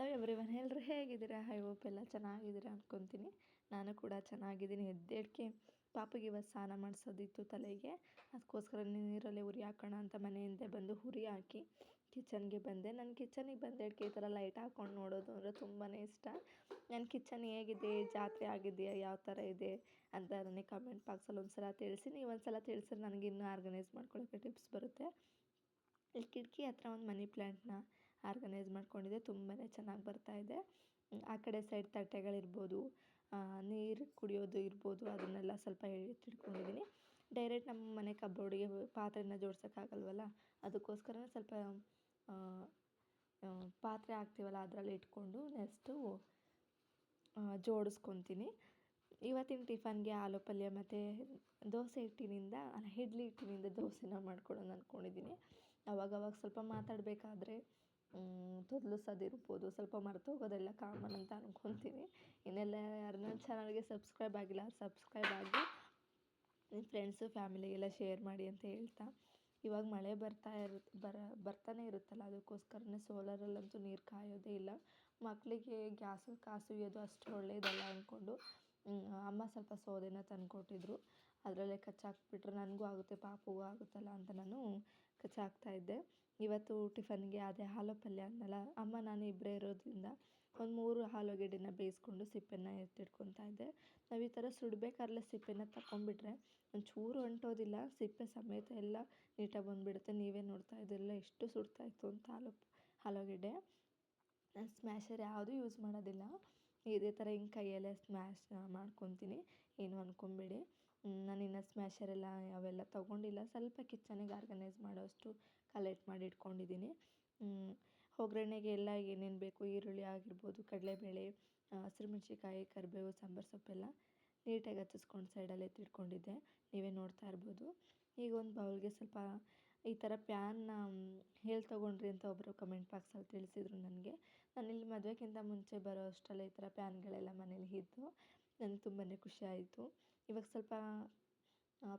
Hello everyone ಎಲ್ಲರೂ ಹೇಗಿದ್ದೀರಾ? I hope ಎಲ್ಲ ಚೆನ್ನಾಗಿದ್ದೀರಾ ಅಂದ್ಕೊತೀನಿ ನಾನು ಕೂಡ ಚೆನ್ನಾಗಿದ್ದೀನಿ. ಎದ್ದೇಡ್ಕೆ ಪಾಪಗೆ ಇವತ್ತು ಸ್ನಾನ ಮಾಡಿಸೋದಿತ್ತು ತಲೆಗೆ. ಅದಕ್ಕೋಸ್ಕರ ನೀರಲ್ಲಿ ಉರಿ ಹಾಕೋಣ ಅಂತ ಮನೆಯಿಂದ ಬಂದು ಉರಿ ಹಾಕಿ ಕಿಚನ್ಗೆ ಬಂದೆ. ನನ್ನ ಕಿಚನಿಗೆ ಬಂದೇಡ್ಕೆ ಈ ಥರ ಲೈಟ್ ಹಾಕ್ಕೊಂಡು ನೋಡೋದು ಅಂದರೆ ತುಂಬಾ ಇಷ್ಟ. ನನ್ನ ಕಿಚನ್ ಹೇಗಿದೆ? ಜಾತ್ರೆ ಆಗಿದೆಯಾ? ಯಾವ ಥರ ಇದೆ? ಅಂತ ನನಗೆ ಕಮೆಂಟ್ ಬಾಕ್ಸಲ್ಲಿ ಒಂದು ಸಲ ತಿಳಿಸಿ. ನೀವು ಒಂದು ಸಲ ತಿಳಿಸಿದ್ರೆ ನನಗೆ ಇನ್ನೂ ಆರ್ಗನೈಸ್ ಮಾಡ್ಕೊಳ್ಳೋಕ್ಕೆ ಟಿಪ್ಸ್ ಬರುತ್ತೆ. ಇಲ್ಲಿ ಕಿಟಕಿ ಹತ್ರ ಒಂದು ಮನಿ ಪ್ಲ್ಯಾಂಟ್ನ ಆರ್ಗನೈಸ್ ಮಾಡ್ಕೊಂಡಿದ್ದೆ ತುಂಬಾ ಚೆನ್ನಾಗಿ ಬರ್ತಾ ಇದೆ. ಆ ಕಡೆ ಸೈಡ್ ತಟ್ಟೆಗಳಿರ್ಬೋದು ನೀರು ಕುಡಿಯೋದು ಇರ್ಬೋದು, ಅದನ್ನೆಲ್ಲ ಸ್ವಲ್ಪ ಎತ್ತಿಟ್ಕೊಂಡಿದ್ದೀನಿ ಡೈರೆಕ್ಟ್ ನಮ್ಮ ಮನೆ ಕಬೋರ್ಡಿಗೆ ಪಾತ್ರೆನ ಜೋಡ್ಸೋಕ್ಕಾಗಲ್ವಲ್ಲ ಅದಕ್ಕೋಸ್ಕರ ಸ್ವಲ್ಪ ಪಾತ್ರೆ ಹಾಕ್ತೀವಲ್ಲ, ಅದರಲ್ಲಿ ಇಟ್ಕೊಂಡು ನೆಕ್ಸ್ಟು ಜೋಡಿಸ್ಕೊತೀನಿ. ಇವತ್ತಿನ ಟಿಫನ್ಗೆ ಆಲೂ ಪಲ್ಯ ಮತ್ತು ದೋಸೆ ಹಿಟ್ಟಿನಿಂದ ಇಡ್ಲಿ ಹಿಟ್ಟಿನಿಂದ ದೋಸೆನ ಮಾಡ್ಕೊಡೋಣ ಅಂದ್ಕೊಂಡಿದ್ದೀನಿ ಅವಾಗವಾಗ ಸ್ವಲ್ಪ ಮಾತಾಡಬೇಕಾದ್ರೆ ತೊದಲಿಸೋದಿರ್ಬೋದು ಸ್ವಲ್ಪ ಮರ್ತೋಗೋದೆಲ್ಲ ಕಾಮನ್ ಅಂತ ಅನ್ಕೊತೀನಿ. ಇನ್ನೆಲ್ಲ ಯಾರು ನನ್ನ ಚಾನಲ್ಗೆ ಸಬ್ಸ್ಕ್ರೈಬ್ ಆಗಿಲ್ಲ ಸಬ್ಸ್ಕ್ರೈಬ್ ಆಗಿ ನಿಮ್ಮ ಫ್ರೆಂಡ್ಸು ಫ್ಯಾಮಿಲಿಗೆಲ್ಲ ಶೇರ್ ಮಾಡಿ ಅಂತ ಹೇಳ್ತಾ. ಇವಾಗ ಮಳೆ ಬರ್ತಾ ಇರುತ್ತೆ ಬರ, ಬರ್ತಾನೆ ಇರುತ್ತಲ್ಲ, ಅದಕ್ಕೋಸ್ಕರನೇ ಸೋಲಾರಲ್ಲಂತೂ ನೀರು ಕಾಯೋದೇ ಇಲ್ಲ. ಮಕ್ಕಳಿಗೆ ಗ್ಯಾಸಲ್ಲಿ ಕಾಸುಯ್ಯೋದು ಅಷ್ಟು ಒಳ್ಳೆಯದಲ್ಲ ಅಂದ್ಕೊಂಡು ಅಮ್ಮ ಸ್ವಲ್ಪ ಸೋದೆನ ತಂದುಕೊಟ್ಟಿದ್ರು. ಅದರಲ್ಲೇ ಕಚ್ಚಾಕ್ಬಿಟ್ರೆ ನನಗೂ ಆಗುತ್ತೆ, ಪಾಪುಗೂ ಆಗುತ್ತಲ್ಲ ಅಂತ ನಾನು ಕಚ್ಚಾಕ್ತಾಯಿದ್ದೆ ಇವತ್ತು ಟಿಫನ್ಗೆ ಅದೇ ಹಾಲು ಪಲ್ಯ ಅಂದನಲ್ಲ ಅಮ್ಮ, ನಾನು ಇಬ್ಬರೇ ಇರೋದ್ರಿಂದ ಒಂದು ಮೂರು ಆಲೂಗೆಡ್ಡೆನ ಬೇಯಿಸ್ಕೊಂಡು ಸಿಪ್ಪೆನ ಎತ್ತಿಟ್ಕೊತಾ ಇದ್ದೆ. ನಾವು ಈ ಥರ ಸುಡಬೇಕಾದ್ರೆ ಸಿಪ್ಪೆನ ತಗೊಂಡ್ಬಿಟ್ರೆ ಒಂಚೂರು ಅಂಟೋದಿಲ್ಲ. ಸಿಪ್ಪೆ ಸಮೇತ ಎಲ್ಲ ನೀಟಾಗಿ ಬಂದುಬಿಡುತ್ತೆ. ನೀವೇ ನೋಡ್ತಾ ಇದ್ದಿರಲ್ಲ ಎಷ್ಟು ಸುಡ್ತಾಯಿತ್ತು ಅಂತ ಆಲೂ ಆಲೂಗೆಡ್ಡೆ ಸ್ಮ್ಯಾಶರ್ ಯಾವುದೂ ಯೂಸ್ ಮಾಡೋದಿಲ್ಲ. ಇದೇ ಥರ ಹಿಂಗೆ ಕೈಯಲ್ಲೇ ಸ್ಮ್ಯಾಶ್ ಮಾಡ್ಕೊತೀನಿ. ಏನು ಅಂದ್ಕೊಂಬೇಡಿ ನಾನು ಇನ್ನು ಸ್ಮ್ಯಾಶರೆಲ್ಲ ಅವೆಲ್ಲ ತೊಗೊಂಡಿಲ್ಲ. ಸ್ವಲ್ಪ ಕಿಚನಿಗೆ ಆರ್ಗನೈಸ್ ಮಾಡೋಷ್ಟು ಕಲೆಕ್ಟ್ ಮಾಡಿ ಇಟ್ಕೊಂಡಿದ್ದೀನಿ. ಒಗ್ಗರಣೆಗೆ ಎಲ್ಲ ಏನೇನು ಬೇಕು? ಈರುಳ್ಳಿ ಆಗಿರ್ಬೋದು, ಕಡಲೆಬೇಳೆ ಹಸಿರುಮೆಣ್ಸಿಕಾಯಿ ಕರಿಬೇವು, ಸಾಂಬಾರು ಸೊಪ್ಪೆಲ್ಲ ನೀಟಾಗಿ ಹಚ್ಚಿಸ್ಕೊಂಡು ಸೈಡಲ್ಲಿ ಎತ್ತಿಟ್ಕೊಂಡಿದ್ದೆ. ನೀವೇ ನೋಡ್ತಾ ಇರ್ಬೋದು. ಈಗ ಒಂದು ಬೌಲ್ಗೆ ಸ್ವಲ್ಪ ಈ ಥರ ಪ್ಯಾನ್ನ ಹೇಳಿ ತೊಗೊಂಡ್ರಿ ಅಂತ ಒಬ್ಬರು ಕಮೆಂಟ್ ಬಾಕ್ಸಲ್ಲಿ ತಿಳಿಸಿದ್ರು ನನಗೆ. ನಾನಿಲ್ಲಿ ಮದುವೆಗಿಂತ ಮುಂಚೆ ಬರೋ ಅಷ್ಟರಲ್ಲೇ ಈ ಥರ ಪ್ಯಾನ್ಗಳೆಲ್ಲ ಮನೇಲಿ ಇದ್ದು ನನಗೆ ತುಂಬಾ ಖುಷಿ ಆಯಿತು. ಇವಾಗ ಸ್ವಲ್ಪ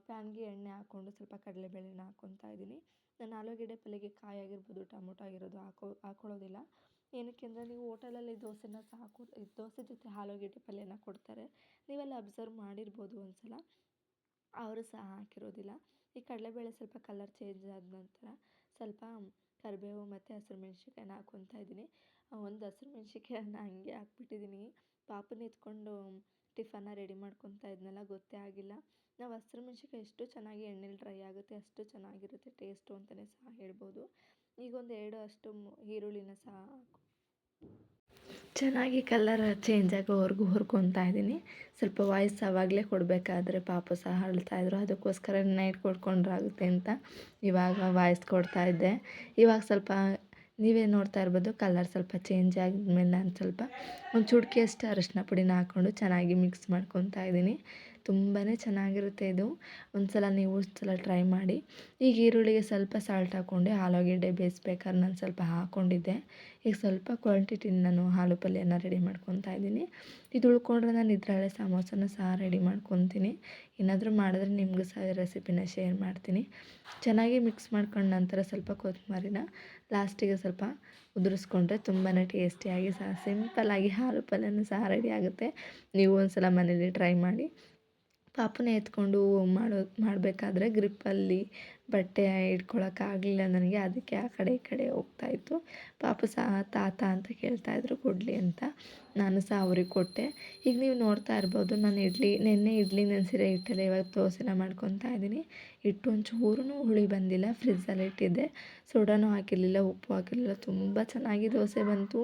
ಪ್ಯಾನ್ಗೆ ಎಣ್ಣೆ ಹಾಕ್ಕೊಂಡು ಸ್ವಲ್ಪ ಕಡಲೆಬೇಳೆನ ಹಾಕ್ಕೊತಾ ಇದ್ದೀನಿ. ನಾನು ಆಲೂಗೆಡ್ಡೆ ಪಲ್ಯಗೆ ಕಾಯಿ ಆಗಿರ್ಬೋದು, ಟೊಮೊಟೊ ಆಗಿರೋದು ಹಾಕೋ, ಹಾಕ್ಕೊಳ್ಳೋದಿಲ್ಲ. ಏನಕ್ಕೆ ಅಂದರೆ ನೀವು ಓಟೆಲಲ್ಲಿ ದೋಸೆನ ಸಹ ಹಾಕೋ ದೋಸೆ ಜೊತೆ ಆಲೂಗೆಡ್ಡೆ ಪಲ್ಯನ ಕೊಡ್ತಾರೆ. ನೀವೆಲ್ಲ ಅಬ್ಸರ್ವ್ ಮಾಡಿರ್ಬೋದು ಒಂದು ಸಲ ಅವರು ಸಹ ಹಾಕಿರೋದಿಲ್ಲ. ಈ ಕಡಲೆಬೇಳೆ ಸ್ವಲ್ಪ ಕಲರ್ ಚೇಂಜ್ ಆದ ನಂತರ ಸ್ವಲ್ಪ ಕರಿಬೇವು ಮತ್ತು ಹಸಿರು ಮೆಣ್ಸಿನ್ಕಾಯಿನ ಹಾಕ್ಕೊತಾ ಇದ್ದೀನಿ ಒಂದು ಹಸಿರು ಮೆಣ್ಸಿನ್ಕಾಯನ್ನ ಹಂಗೆ ಹಾಕ್ಬಿಟ್ಟಿದ್ದೀನಿ. ಪಾಪನ ಎತ್ಕೊಂಡು ಟಿಫನ್ನ ರೆಡಿ ಮಾಡ್ಕೊತಾ ಇದ್ನಲ್ಲ, ಗೊತ್ತೇ ಆಗಿಲ್ಲ. ನಾವು ಹಸಿರು ಮೆಣ್ಸಿನ್ಕಾಯಿ ಎಷ್ಟು ಚೆನ್ನಾಗಿ ಎಣ್ಣೆಲಿ ಡ್ರೈ ಆಗುತ್ತೆ, ಅಷ್ಟು ಚೆನ್ನಾಗಿರುತ್ತೆ ಟೇಸ್ಟು ಅಂತಲೇ ಸಹ ಹೇಳ್ಬೋದು. ಈಗ ಒಂದು ಎರಡು ಅಷ್ಟು ಈರುಳ್ಳಿನ ಸಹ ಚೆನ್ನಾಗಿ ಕಲರ್ ಚೇಂಜ್ ಆಗೋವರೆಗೂ ಹುರ್ಕೊತಾ ಇದ್ದೀನಿ. ಸ್ವಲ್ಪ ವಾಯ್ಸ್ ಆವಾಗಲೇ ಕೊಡಬೇಕಾದ್ರೆ ಪಾಪ ಸಹ ಅಳ್ತಾಯಿದ್ರು ಅದಕ್ಕೋಸ್ಕರ ನೈಟ್ ಕೊಡ್ಕೊಂಡ್ರಾಗುತ್ತೆ ಅಂತ ಇವಾಗ ವಾಯ್ಸ್ ಕೊಡ್ತಾ ಇದ್ದೆ. ಇವಾಗ ಸ್ವಲ್ಪ ನೀವೇ ನೋಡ್ತಾ ಇರ್ಬೋದು ಕಲರ್ ಸ್ವಲ್ಪ ಚೇಂಜ್ ಆದಮೇಲೆ ನಾನು ಸ್ವಲ್ಪ ಒಂದು ಚುಟ್ಕಿಯಷ್ಟು ಅರಶಿನ ಪುಡಿನ ಹಾಕ್ಕೊಂಡು ಚೆನ್ನಾಗಿ ಮಿಕ್ಸ್ ಮಾಡ್ಕೊತಾ ಇದ್ದೀನಿ. ತುಂಬಾ ಚೆನ್ನಾಗಿರುತ್ತೆ ಇದು. ಒಂದು ಸಲ ನೀವು ಸಲ ಟ್ರೈ ಮಾಡಿ. ಈಗ ಈರುಳ್ಳಿಗೆ ಸ್ವಲ್ಪ ಸಾಲ್ಟ್ ಹಾಕ್ಕೊಂಡೆ ಆಲೂಗೆಡ್ಡೆ ಬೇಯಿಸ್ಬೇಕಾದ್ರೆ ನಾನು ಸ್ವಲ್ಪ ಹಾಕ್ಕೊಂಡಿದ್ದೆ ಈಗ ಸ್ವಲ್ಪ ಕ್ವಾಂಟಿಟಿನ ನಾನು ಹಾಲು ಪಲ್ಯನ ರೆಡಿ ಮಾಡ್ಕೊತಾ ಇದ್ದೀನಿ. ಇದು ಉಳ್ಕೊಂಡ್ರೆ ನಾನು ಇದರಲ್ಲೇ ಸಮೋಸನ ಸಹ ರೆಡಿ ಮಾಡ್ಕೊತೀನಿ. ಏನಾದರೂ ಮಾಡಿದ್ರೆ ನಿಮಗೂ ಸಹ ರೆಸಿಪಿನ ಶೇರ್ ಮಾಡ್ತೀನಿ. ಚೆನ್ನಾಗಿ ಮಿಕ್ಸ್ ಮಾಡ್ಕೊಂಡ ನಂತರ ಸ್ವಲ್ಪ ಕೊತ್ತಂಬರಿನ ಲಾಸ್ಟಿಗೆ ಸ್ವಲ್ಪ ಉದುರಿಸ್ಕೊಂಡ್ರೆ ತುಂಬಾ ಟೇಸ್ಟಿಯಾಗಿ ಸಹ ಸಿಂಪಲ್ಲಾಗಿ ಹಾಲು ಪಲ್ಯನೂ ಸಹ ರೆಡಿ ಆಗುತ್ತೆ. ನೀವು ಒಂದು ಸಲ ಮನೇಲಿ ಟ್ರೈ ಮಾಡಿ. ಪಾಪುನ ಎತ್ಕೊಂಡು ಮಾಡೋ, ಮಾಡಬೇಕಾದ್ರೆ ಗ್ರಿಪ್ಪಲ್ಲಿ ಬಟ್ಟೆ ಹಿಡ್ಕೊಳಕ್ಕಾಗಲಿಲ್ಲ ನನಗೆ, ಅದಕ್ಕೆ ಆ ಕಡೆ ಈ ಕಡೆ ಹೋಗ್ತಾಯಿತ್ತು ಪಾಪು ಸಹ ತಾತ ಅಂತ ಕೇಳ್ತಾಯಿದ್ರು ಕೊಡಲಿ ಅಂತ ನಾನು ಸಹ ಅವ್ರಿಗೆ ಕೊಟ್ಟೆ. ಈಗ ನೀವು ನೋಡ್ತಾ ಇರ್ಬೋದು, ನಾನು ಇಡ್ಲಿ, ನೆನ್ನೆ ಇಡ್ಲಿ ನೆನೆಸಿರೋ ಹಿಟ್ಟಲ್ಲಿ ಇವಾಗ ದೋಸೆನ ಮಾಡ್ಕೊತಾ ಇದ್ದೀನಿ. ಹಿಟ್ಟು ಒಂಚೂರೂ ಹುಳಿ ಬಂದಿಲ್ಲ ಫ್ರಿಜ್ಜಲ್ಲಿ ಇಟ್ಟಿದ್ದೆ. ಸೋಡಾನು ಹಾಕಿರಲಿಲ್ಲ, ಉಪ್ಪು ಹಾಕಿರಲಿಲ್ಲ, ತುಂಬ ಚೆನ್ನಾಗಿ ದೋಸೆ ಬಂತು.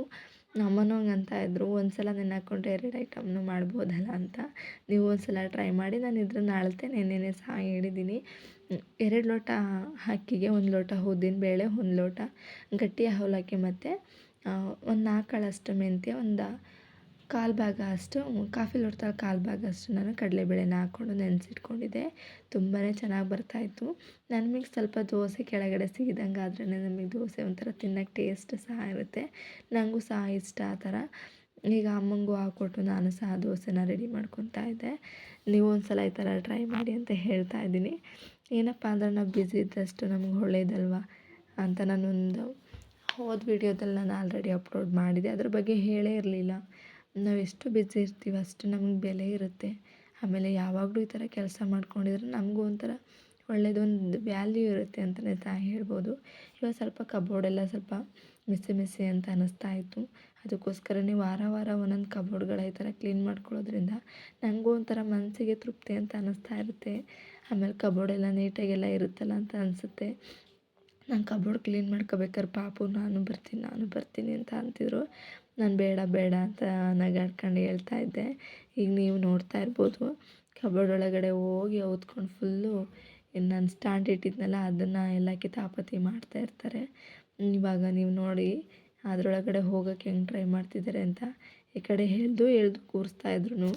ನಮ್ಮನೂ ಹಂಗೆ ಅಂತ ಇದ್ದರು ಒಂದು ಸಲ ನೆನೆ ಹಾಕ್ಕೊಂಡ್ರೆ ಎರಡು ಐಟಮ್ನು ಮಾಡ್ಬೋದಲ್ಲ ಅಂತ. ನೀವು ಒಂದು ಸಲ ಟ್ರೈ ಮಾಡಿ, ನಾನು ಇದ್ರನ್ನ ಅಳತೆ ನೆನೆನೆ ಸಹ ಹೇಳಿದ್ದೀನಿ ಎರಡು ಲೋಟ ಅಕ್ಕಿಗೆ ಒಂದು ಲೋಟ ಉದ್ದಿನ ಬೇಳೆ, ಒಂದು ಲೋಟ ಗಟ್ಟಿ ಅವಲಕ್ಕಿ ಮತ್ತು ಒಂದು ನಾಲ್ಕು ಕಾಳಷ್ಟು ಮೆಂತ್ಯ, ಒಂದು ಕಾಲು ಭಾಗ ಅಷ್ಟು ಕಾಫಿ ಲೋಟದಲ್ಲಿ ಕಾಲು ಭಾಗ ಅಷ್ಟು ನಾನು ಕಡಲೆಬೇಳೆನ ಹಾಕ್ಕೊಂಡು ನೆನೆಸಿಟ್ಕೊಂಡಿದ್ದೆ. ತುಂಬಾ ಚೆನ್ನಾಗಿ ಬರ್ತಾಯಿತ್ತು. ನಮಗೆ ಸ್ವಲ್ಪ ದೋಸೆ ಕೆಳಗಡೆ ಸಿಗಿದಂಗೆ ಆದ್ರೇ ನಮಗೆ ದೋಸೆ ಒಂಥರ ತಿನ್ನೋಕ್ಕೆ ಟೇಸ್ಟ್ ಸಹ ಇರುತ್ತೆ. ನನಗೂ ಸಹ ಇಷ್ಟ ಆ ಥರ. ಈಗ ಅಮ್ಮಂಗೂ ಹಾಕ್ಕೊಟ್ಟು ನಾನು ಸಹ ದೋಸೆನ ರೆಡಿ ಮಾಡ್ಕೊತಾ ಇದ್ದೆ. ನೀವು ಒಂದು ಸಲ ಈ ಥರ ಟ್ರೈ ಮಾಡಿ ಅಂತ ಹೇಳ್ತಾ ಇದ್ದೀನಿ. ಏನಪ್ಪ ಅಂದ್ರೆ ನಾವು ಬ್ಯುಸಿ ಇದ್ದಷ್ಟು ನಮ್ಗೆ ಒಳ್ಳೇದಲ್ವ ಅಂತ ನಾನೊಂದು ಹೋದ ವೀಡಿಯೋದಲ್ಲಿ ನಾನು ಆಲ್ರೆಡಿ ಅಪ್ಲೋಡ್ ಮಾಡಿದೆ ಅದ್ರ ಬಗ್ಗೆ ಹೇಳೇ ಇರಲಿಲ್ಲ. ನಾವು ಎಷ್ಟು ಬಿಝಿ ಇರ್ತೀವಿ, ಅಷ್ಟು ನಮ್ಗೆ ಬೆಲೆ ಇರುತ್ತೆ. ಆಮೇಲೆ ಯಾವಾಗಲೂ ಈ ಥರ ಕೆಲಸ ಮಾಡ್ಕೊಂಡಿದ್ರೆ ನಮಗೂ ಒಂಥರ ಒಳ್ಳೆಯದೊಂದು ವ್ಯಾಲ್ಯೂ ಇರುತ್ತೆ ಅಂತಲೇ ಸಹ ಹೇಳ್ಬೋದು. ಇವಾಗ ಸ್ವಲ್ಪ ಕಬೋರ್ಡೆಲ್ಲ ಸ್ವಲ್ಪ ಮಿಸ್ಸಿ ಮಿಸ್ಸಿ ಅಂತ ಅನ್ನಿಸ್ತಾ ಇತ್ತು. ಅದಕ್ಕೋಸ್ಕರನೇ ವಾರ ವಾರ ಒಂದೊಂದು ಕಬೋರ್ಡ್ಗಳ ಈ ಥರ ಕ್ಲೀನ್ ಮಾಡ್ಕೊಳ್ಳೋದ್ರಿಂದ ನನಗೂ ಒಂಥರ ಮನಸ್ಸಿಗೆ ತೃಪ್ತಿ ಅಂತ ಅನ್ನಿಸ್ತಾ ಇರುತ್ತೆ. ಆಮೇಲೆ ಕಬೋರ್ಡೆಲ್ಲ ನೀಟಾಗೆಲ್ಲ ಇರುತ್ತಲ್ಲ ಅಂತ ಅನಿಸುತ್ತೆ. ನಾನು ಕಬೋರ್ಡ್ ಕ್ಲೀನ್ ಮಾಡ್ಕೋಬೇಕಾದ್ರೆ ಪಾಪು, ನಾನು ಬರ್ತೀನಿ ನಾನು ಬರ್ತೀನಿ ಅಂತ ಅಂತಿದ್ರು. ನಾನು ಬೇಡ ಬೇಡ ಅಂತ ನಗಾಡ್ಕೊಂಡು ಹೇಳ್ತಾ ಇದ್ದೆ. ಈಗ ನೀವು ನೋಡ್ತಾ ಇರ್ಬೋದು ಕಬೋರ್ಡ್ ಒಳಗಡೆ ಹೋಗಿ ಹೊತ್ಕೊಂಡು ಫುಲ್ಲು ನಾನು ಸ್ಟ್ಯಾಂಡ್ ಇಟ್ಟಿದ್ನಲ್ಲ, ಅದನ್ನು ಎಲ್ಲ ಕಿತಾಪತಿ ಮಾಡ್ತಾ ಇರ್ತಾರೆ. ಇವಾಗ ನೀವು ನೋಡಿ, ಅದರೊಳಗಡೆ ಹೋಗೋಕ್ಕೆ ಹೆಂಗೆ ಟ್ರೈ ಮಾಡ್ತಿದ್ದಾರೆ ಅಂತ ಈ ಕಡೆ ಹೇಳ್ದು ಎಳೆದು ಕೂರಿಸ್ತಾ ಇದ್ರು.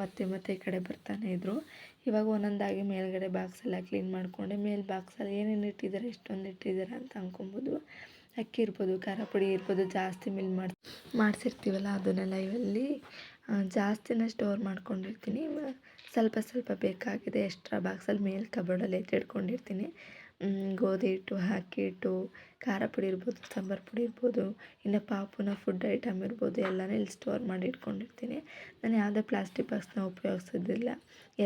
ಮತ್ತೆ ಮತ್ತೆ ಈ ಕಡೆ ಬರ್ತಾನೆ ಇದ್ದರು ಇವಾಗ ಒಂದೊಂದಾಗಿ ಮೇಲ್ಗಡೆ ಬಾಕ್ಸೆಲ್ಲ ಕ್ಲೀನ್ ಮಾಡಿಕೊಂಡೆ, ಮೇಲೆ ಬಾಕ್ಸಲ್ಲಿ ಏನೇನು ಇಟ್ಟಿದ್ದಾರೆ, ಎಷ್ಟೊಂದು ಇಟ್ಟಿದ್ದಾರೆ ಅಂತ ಅಂದ್ಕೊಬೋದು ಅಕ್ಕಿ ಇರ್ಬೋದು, ಖಾರ ಪುಡಿ ಇರ್ಬೋದು, ಜಾಸ್ತಿ ಮಿಲ್ ಮಾಡಿ, ಮಾಡಿಸಿರ್ತೀವಲ್ಲ ಅದನ್ನೆಲ್ಲ ಇವಲ್ಲಿ. ಜಾಸ್ತಿನ ಸ್ಟೋರ್ ಮಾಡ್ಕೊಂಡಿರ್ತೀನಿ. ಸ್ವಲ್ಪ ಸ್ವಲ್ಪ ಬೇಕಾಗಿದೆ ಎಕ್ಸ್ಟ್ರಾ ಬಾಕ್ಸಲ್ಲಿ ಮೇಲೆ ಕಬೋರ್ಡಲ್ಲಿ ಎತ್ತಿಟ್ಕೊಂಡಿರ್ತೀನಿ ಗೋಧಿ ಹಿಟ್ಟು ಹಾಕಿ ಹಿಟ್ಟು ಖಾರ ಪುಡಿ ಇರ್ಬೋದು, ಸಾಂಬಾರು ಪುಡಿ ಇರ್ಬೋದು ಇಲ್ಲ ಪಾಪುನ ಫುಡ್ ಐಟಮ್ ಇರ್ಬೋದು, ಎಲ್ಲನೂ ಇಲ್ಲಿ ಸ್ಟೋರ್ ಮಾಡಿ ಇಟ್ಕೊಂಡಿರ್ತೀನಿ. ನಾನು ಯಾವುದೇ ಪ್ಲಾಸ್ಟಿಕ್ ಬಾಕ್ಸ್ನ ಉಪಯೋಗಿಸೋದಿಲ್ಲ.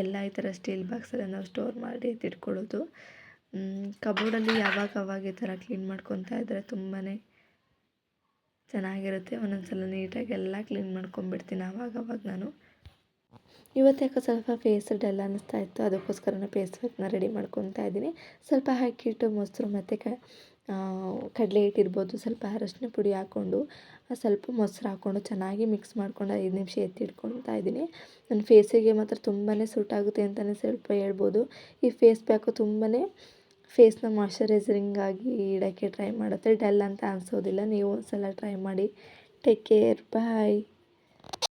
ಎಲ್ಲ ಈ ಥರ ಸ್ಟೀಲ್ ಬಾಕ್ಸಲ್ಲಿ ನಾವು ಸ್ಟೋರ್ ಮಾಡಿ ಎತ್ತಿಟ್ಕೊಳ್ಳೋದು ಕಬೋರ್ಡಲ್ಲಿ ಯಾವಾಗ ಅವಾಗ ಈ ಥರ ಕ್ಲೀನ್ ಮಾಡ್ಕೊತಾ ಇದ್ದರೆ ತುಂಬಾ ಚೆನ್ನಾಗಿರುತ್ತೆ. ಒಂದೊಂದು ಸಲ ನೀಟಾಗಿ ಎಲ್ಲ ಕ್ಲೀನ್ ಮಾಡ್ಕೊಂಬಿಡ್ತೀನಿ ಆವಾಗ ಅವಾಗ ನಾನು. ಇವತ್ತು ಯಾಕೋ ಸ್ವಲ್ಪ ಫೇಸ್ ಡಲ್ ಅನ್ನಿಸ್ತಾ ಇತ್ತು ಅದಕ್ಕೋಸ್ಕರ ಫೇಸ್ ಪ್ಯಾಕ್ನ ರೆಡಿ ಮಾಡ್ಕೊತಾ ಇದ್ದೀನಿ. ಸ್ವಲ್ಪ ಹಾಕಿಟ್ಟು ಮೊಸರು ಮತ್ತು ಕ ಕಡಲೆ ಹಿಟ್ಟಿರ್ಬೋದು ಸ್ವಲ್ಪ ಅರಶಿನ ಪುಡಿ ಹಾಕ್ಕೊಂಡು ಸ್ವಲ್ಪ ಮೊಸರು ಹಾಕ್ಕೊಂಡು ಚೆನ್ನಾಗಿ ಮಿಕ್ಸ್ ಮಾಡ್ಕೊಂಡು ಐದು ನಿಮಿಷ ಎತ್ತಿಟ್ಕೊಳ್ತಾ ಇದ್ದೀನಿ. ನನ್ನ ಫೇಸಿಗೆ ಮಾತ್ರ ತುಂಬಾ ಸೂಟ್ ಆಗುತ್ತೆ ಅಂತಲೇ ಸ್ವಲ್ಪ ಹೇಳ್ಬೋದು. ಈ ಫೇಸ್ ಪ್ಯಾಕು ತುಂಬಾ ಫೇಸ್ನ ಮಾಯಶ್ಚರೈಸರಿಂಗ್ ಆಗಿ ಇಡೋಕ್ಕೆ ಟ್ರೈ ಮಾಡುತ್ತೆ. ಡಲ್ ಅಂತ ಅನಿಸೋದಿಲ್ಲ, ನೀವು ಒಂದು ಸಲ ಟ್ರೈ ಮಾಡಿ. Take care bye